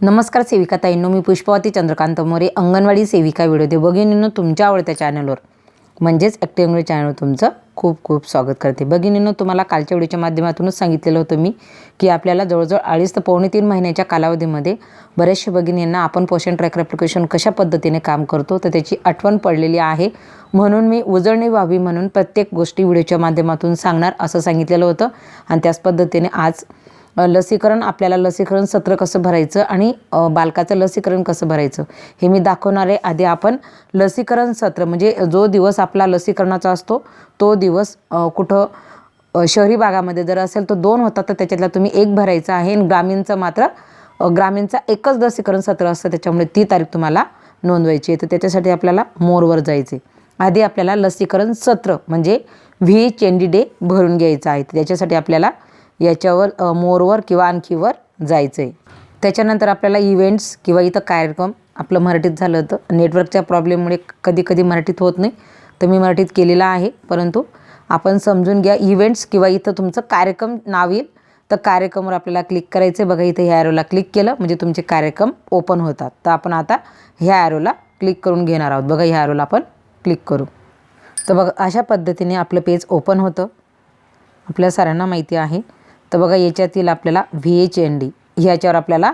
नमस्कार सेविका ताईंनो मी पुष्पावती चंद्रकांत मोरे अंगणवाडी सेविका व्हिडिओ दे भगिनींनो तुमच्या आवडत्या चॅनलवर म्हणजेच ॲक्टिव्ह चॅनलवर तुमचं खूप खूप स्वागत करते. भगिनींनो तुम्हाला कालच्या व्हिडिओच्या माध्यमातूनच सांगितलेलं होतं मी की आपल्याला जवळजवळ अडीच ते पावणे तीन महिन्याच्या कालावधीमध्ये बऱ्याचशा भगिनींना आपण पोषण ट्रॅकर ॲप्लिकेशन कशा पद्धतीने काम करतो तर त्याची आठवण पडलेली आहे. म्हणून मी उजळणी व्हावी म्हणून प्रत्येक गोष्टी व्हिडिओच्या माध्यमातून सांगणार असं सांगितलेलं होतं. आणि त्याच पद्धतीने आज लसीकरण आपल्याला लसीकरण सत्र कसं भरायचं आणि बालकाचं लसीकरण कसं भरायचं? हे मी दाखवणार आहे. आधी आपण लसीकरण सत्र म्हणजे जो दिवस आपला लसीकरणाचा असतो तो दिवस कुठं शहरी भागामध्ये जर असेल तर दोन होतात तर त्याच्यातला तुम्ही एक भरायचा आहे आणि ग्रामीणचं मात्र ग्रामीणचा एकच लसीकरण सत्र असतं. त्याच्यामुळे ती तारीख तुम्हाला नोंदवायची आहे. तर त्याच्यासाठी आपल्याला मोरवर जायचे आधी आपल्याला लसीकरण सत्र म्हणजे व्ही चेंडी डे भरून घ्यायचा आहे. त्याच्यासाठी आपल्याला याच्यावर मोरवर किंवा आणखीवर जायचं आहे त्याच्यानंतर आपल्याला इव्हेंट्स किंवा इथं कार्यक्रम आपलं मराठीत झालं होतं. नेटवर्कच्या प्रॉब्लेममुळे कधी कधी मराठीत होत नाही. तर मी मराठीत केलेलं आहे. परंतु आपण समजून घ्या इव्हेंट्स किंवा इथं तुमचं कार्यक्रम नाव येईल. तर कार्यक्रमवर आपल्याला क्लिक करायचं आहे बघा इथं ह्या ॲरोला क्लिक केलं. म्हणजे तुमचे कार्यक्रम ओपन होतात. तर आपण आता ह्या ॲरोला क्लिक करून घेणार आहोत. बघा ह्या ॲरोला आपण क्लिक करू. तर बघा अशा पद्धतीने आपलं पेज ओपन होतं. आपल्या साऱ्यांना माहिती आहे. तर बघा याच्यातील आपल्याला व्ही एच एन डी ह्याच्यावर आपल्याला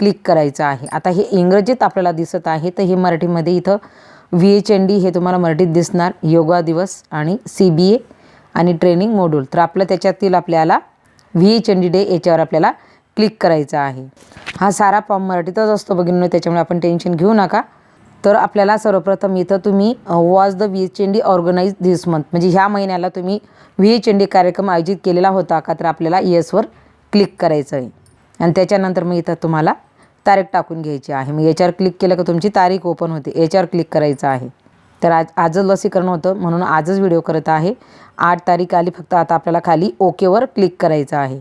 क्लिक करायचं आहे. आता हे इंग्रजीत आपल्याला दिसत आहे तर हे मराठीमध्ये इथं व्ही एच एन डी हे तुम्हाला मराठीत दिसणार. योगा दिवस आणि सी बी ए आणि ट्रेनिंग मॉड्यूल तर आपलं त्याच्यातील आपल्याला V H N D day याच्यावर आपल्याला क्लिक करायचं आहे. हा सारा फॉर्म मराठीतच असतो बघितलं त्याच्यामुळे आपण टेन्शन घेऊ नका. तर आपल्याला सर्वप्रथम इथं तुम्ही was the V H N D organise this month म्हणजे ह्या महिन्याला तुम्ही व्ही एच एन डी कार्यक्रम आयोजित केलेला होता का? तर आपल्याला येसवर क्लिक करायचं आहे. आणि त्याच्यानंतर मग इथं तुम्हाला तारीख टाकून घ्यायची आहे. मग याच्यावर क्लिक केलं का तुमची तारीख ओपन होते. याच्यावर क्लिक करायचं आहे. तर आज आजच लसीकरण होतं. म्हणून आजच व्हिडिओ करत आहे. आठ तारीख आली फक्त आता आपल्याला खाली ओकेवर क्लिक करायचं आहे.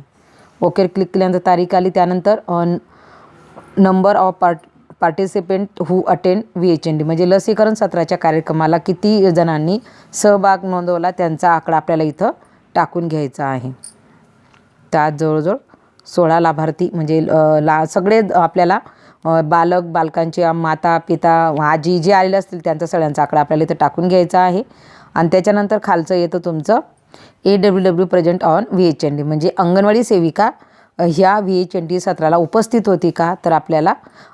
ओकेवर क्लिक केल्यानंतर तारीख आली त्यानंतर number of part participant who attend V H N D म्हणजे लसीकरण सत्राच्या कार्यक्रमाला किती जणांनी सहभाग नोंदवला त्यांचा आकडा आपल्याला इथं टाकून घ्यायचा आहे. त्यात जवळजवळ सोळा लाभार्थी म्हणजे ला सगळे आपल्याला बालक बालकांचे माता पिता आजी जे आलेले असतील त्यांचा सगळ्यांचा आकडा आपल्याला इथं टाकून घ्यायचा आहे. आणि त्याच्यानंतर खालचं येतं तुमचं A W W present on V H N D म्हणजे अंगणवाडी सेविका ह्या व्ही एच एन डी सत्राला उपस्थित होती का? तर आपल्याला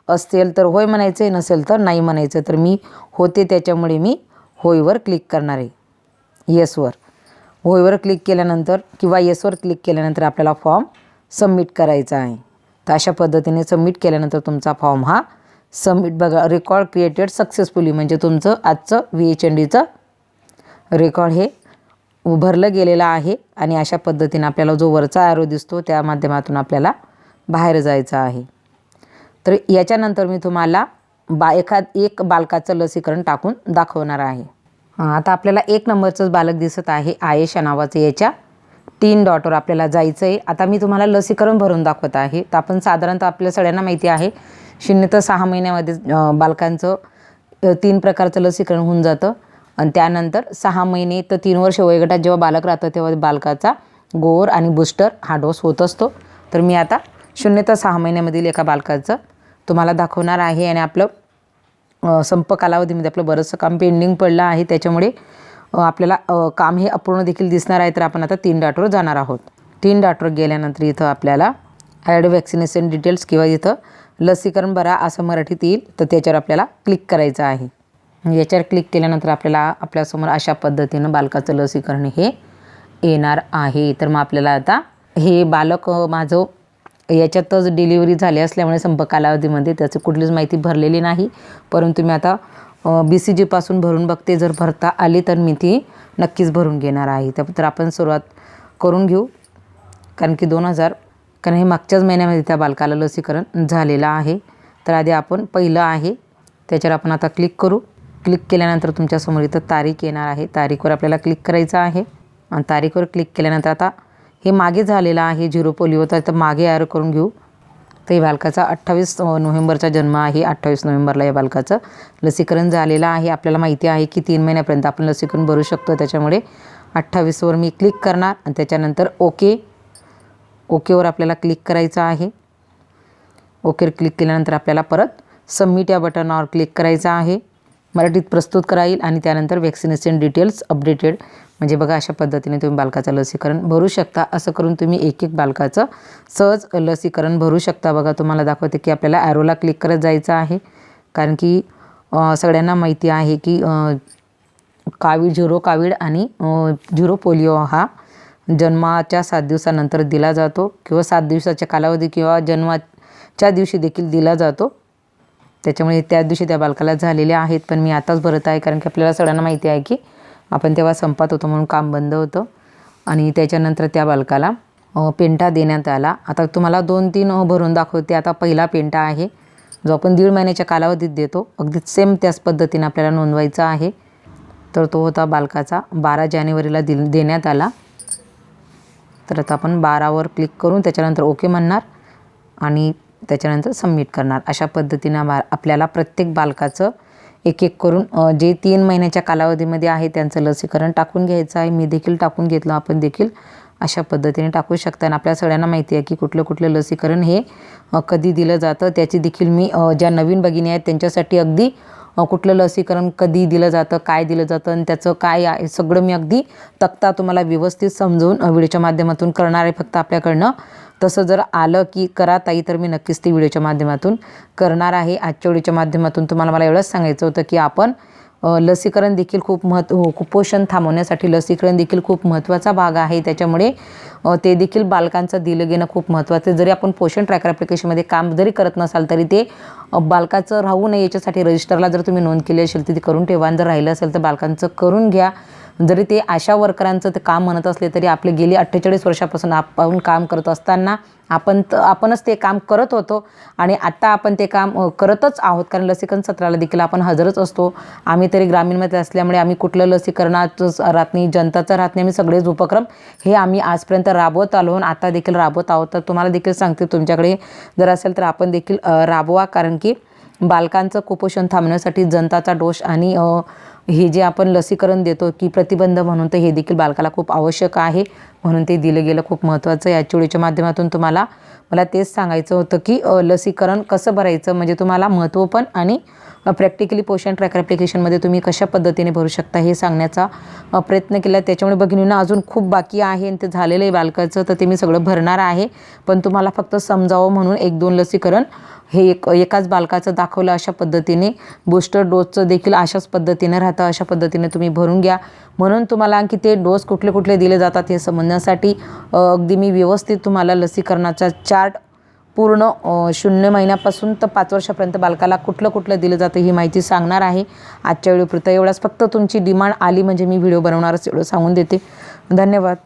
असेल तर होय म्हणायचं आहे नसेल तर नाही म्हणायचं तर मी होते त्याच्यामुळे मी होयवर क्लिक करणार. आहे येसवर होयवर क्लिक केल्यानंतर किंवा येसवर क्लिक केल्यानंतर आपल्याला फॉर्म सबमिट करायचा आहे. तर अशा पद्धतीने सबमिट केल्यानंतर तुमचा फॉर्म हा सबमिट बघा रेकॉर्ड क्रिएटेड सक्सेसफुली म्हणजे तुमचं आजचं व्ही एच एन डीचं रेकॉर्ड हे उभरलं गेलेलं आहे आणि अशा पद्धतीनं आपल्याला जो वरचा आरो दिसतो त्या माध्यमातून आपल्याला बाहेर जायचं आहे. तर याच्यानंतर मी तुम्हाला बा एखाद एक बालकाचं लसीकरण टाकून दाखवणार आहे. आता आपल्याला एक नंबरचंच बालक दिसत आहे आयेशा नावाचं. याच्या तीन डॉटवर आपल्याला जायचं आहे आता मी तुम्हाला लसीकरण भरून दाखवत आहे. तर आपण साधारणतः आपल्या सगळ्यांना माहिती आहे शून्य तर सहा महिन्यामध्ये बालकांचं तीन प्रकारचं लसीकरण होऊन जातं. आणि त्यानंतर सहा महिने तर तीन वर्ष वयोगटात जेव्हा बालक राहतं तेव्हा बालकाचा गोर आणि बूस्टर हा डोस होत असतो. तर मी आता शून्य तर सहा महिन्यामधील एका बालकाचं तुम्हाला दाखवणार आहे आणि आपलं संप कालावधीमध्ये आपलं बरंचसं काम पेंडिंग पडलं आहे. त्याच्यामुळे आपल्याला काम हे अपूर्ण देखील दिसणार आहे. तर आपण आता तीन डाटवर जाणार आहोत. तीन डाटवर गेल्यानंतर इथं आपल्याला ॲड वॅक्सिनेशन डिटेल्स किंवा इथं लसीकरण भरा असं मराठीत येईल. तर त्याच्यावर आपल्याला क्लिक करायचं आहे. याच्यावर क्लिक केल्यानंतर आपल्याला आपल्यासमोर अशा पद्धतीनं बालकाचं लसीकरण हे येणार आहे. तर मग आपल्याला आता हे बालक माझं याच्यातच डिलिव्हरी झाली असल्यामुळे संपर्क कालावधीमध्ये त्याची कुठलीच माहिती भरलेली नाही. परंतु मी आता बी सी जीपासून भरून बघते. जर भरता आली तर मी ती नक्कीच भरून घेणार आहे. तर आपण सुरुवात करून घेऊ. कारण की दोन हजार कारण हे मागच्याच महिन्यामध्ये त्या बालकाला लसीकरण झालेलं आहे. तर आधी आपण पहिलं आहे. त्याच्यावर आपण आता क्लिक करू. क्लिक केल्यानंतर तुमच्यासमोर इथं तारीख येणार आहे. तारीखवर आपल्याला क्लिक करायचं आहे. आणि तारीखवर क्लिक केल्यानंतर आता हे मागे झालेलं आहे झिरो पोलिओ. तर इथं मागे ॲड करून घेऊ. तर हे बालकाचा अठ्ठावीस नोव्हेंबरचा जन्म आहे. अठ्ठावीस नोव्हेंबरला या बालकाचं लसीकरण झालेलं आहे. आपल्याला माहिती आहे की तीन महिन्यापर्यंत आपण लसीकरण भरू शकतो. त्याच्यामुळे अठ्ठावीसवर मी क्लिक करणार आणि त्याच्यानंतर ओके. ओकेवर आपल्याला क्लिक करायचं आहे. ओकेवर क्लिक केल्यानंतर आपल्याला परत सबमिट या बटनावर क्लिक करायचं आहे. मराठीत प्रस्तुत करा येईल आणि त्यानंतर वॅक्सिनेशन डिटेल्स अपडेटेड म्हणजे बघा अशा पद्धतीने तुम्ही बालकाचं लसीकरण भरू शकता. असं करून तुम्ही एक एक बालकाचं सहज लसीकरण भरू शकता. बघा तुम्हाला दाखवते की आपल्याला ॲरोला क्लिक करत जायचं आहे. कारण की सगळ्यांना माहिती आहे की कावीड झिरो कावीड आणि झिरो पोलिओ हा जन्माच्या सात दिवसानंतर दिला जातो किंवा सात दिवसाच्या कालावधी किंवा जन्माच्या दिवशी देखील दिला जातो. त्याच्यामुळे त्याच दिवशी त्या बालकाला झालेल्या आहेत पण मी आताच भरत आहे कारण की आपल्याला सगळ्यांना माहिती आहे की आपण तेव्हा संपात होतो म्हणून काम बंद होतं. आणि त्याच्यानंतर त्या बालकाला पेंटा देण्यात आला. आता तुम्हाला दोन तीन भरून दाखवते. आता पहिला पेंटा आहे जो आपण दीड महिन्याच्या कालावधीत देतो. अगदी सेम त्याच पद्धतीने आपल्याला नोंदवायचा आहे. तर तो होता बालकाचा. बारा जानेवारीला दिल देण्यात आला. तर आता आपण बारावर क्लिक करून त्याच्यानंतर ओके म्हणणार. आणि त्याच्यानंतर सबमिट करणार. अशा पद्धतीनं बा आपल्याला प्रत्येक बालकाचं एक एक करून जे तीन महिन्याच्या कालावधीमध्ये आहे त्यांचं लसीकरण टाकून घ्यायचं आहे. मी देखील टाकून घेतलं. आपण देखील अशा पद्धतीने टाकू शकता. आणि आपल्या सगळ्यांना माहिती आहे की कुठलं कुठलं लसीकरण हे कधी दिलं जातं. त्याची देखील मी ज्या नवीन भगिनी आहेत त्यांच्यासाठी अगदी कुठलं लसीकरण कधी दिलं जातं काय दिलं जातं आणि त्याचं काय आहे सगळं मी अगदी तक्ता तुम्हाला व्यवस्थित समजवून व्हिडिओच्या माध्यमातून करणार आहे. फक्त आपल्याकडनं तसं जर आलं की करा ताई तर मी नक्कीच ती व्हिडिओच्या माध्यमातून करणार आहे. आजच्या व्हिडिओच्या माध्यमातून तुम्हाला मला एवढंच सांगायचं होतं की आपण लसीकरण देखील खूप महत्त्व हो, कुपोषण थांबवण्यासाठी लसीकरण देखील खूप महत्त्वाचा भाग आहे. त्याच्यामुळे ते देखील बालकांचं दिलं घेणं खूप महत्त्वाचं जरी आपण पोषण ट्रॅकर ॲप्लिकेशनमध्ये काम जरी करत नसाल तरी ते बालकाचं राहू नये याच्यासाठी रजिस्टरला जर तुम्ही नोंद केली असेल तर ती करून ठेवा. जर राहिलं असेल तर बालकांचं करून घ्या. जरी ते आशा वर्करांचं ते काम म्हणत असले तरी आपले गेली अठ्ठेचाळीस वर्षापासून आपण काम करत असताना आपण त आपणच ते काम करत होतो. आणि आत्ता आपण ते काम करतच आहोत. कारण लसीकरण सत्राला देखील आपण हजरच असतो. आम्ही तरी ग्रामीणमध्ये असल्यामुळे आम्ही कुठलं लसीकरणाचं राहत नाही जनताचं राहत नाही. आम्ही सगळेच उपक्रम हे आम्ही आजपर्यंत राबवत आलो आणि आता देखील राबवत आहोत. तर तुम्हाला देखील सांगते तुमच्याकडे जर असेल तर आपण देखील राबवा. कारण की बालकांचं कुपोषण थांबण्यासाठी जनताचा डोष आणि हे जे आपण लसीकरण देतो की प्रतिबंध म्हणून तर हे देखील बालकाला खूप आवश्यक आहे. म्हणून ते दिलं गेलं खूप महत्त्वाचं. या व्हिडिओच्या माध्यमातून तुम्हाला मला तेच सांगायचं होतं की लसीकरण कसं भरायचं? म्हणजे तुम्हाला महत्त्व पण आणि प्रॅक्टिकली पोषण ट्रॅकर ॲप्लिकेशनमध्ये तुम्ही कशा पद्धतीने भरू शकता हे सांगण्याचा प्रयत्न केला. त्याच्यामुळे भगिनींना अजून खूप बाकी आहे आणि ते झालेलं आहे बालकाचं तर ते मी सगळं भरणार आहे. पण तुम्हाला फक्त समजावं म्हणून एक दोन लसीकरण हे एक एकाच बालकाचं दाखवलं अशा पद्धतीने. बूस्टर डोसचं देखील अशाच पद्धतीने राहतं अशा पद्धतीने तुम्ही भरून घ्या. म्हणून तुम्हाला आणखी ते डोस कुठले कुठले दिले जातात हे समजण्यासाठी अगदी मी व्यवस्थित तुम्हाला लसीकरणाचा चार्ट पूर्ण शून्य महिन्यापासून तर पाच वर्षापर्यंत बालकाला कुठलं कुठलं दिलं जातं ही माहिती सांगणार आहे. आजच्या वेळेपुरतं एवढाच. फक्त तुमची डिमांड आली म्हणजे मी व्हिडिओ बनवणारच एवढं सांगून देते. धन्यवाद.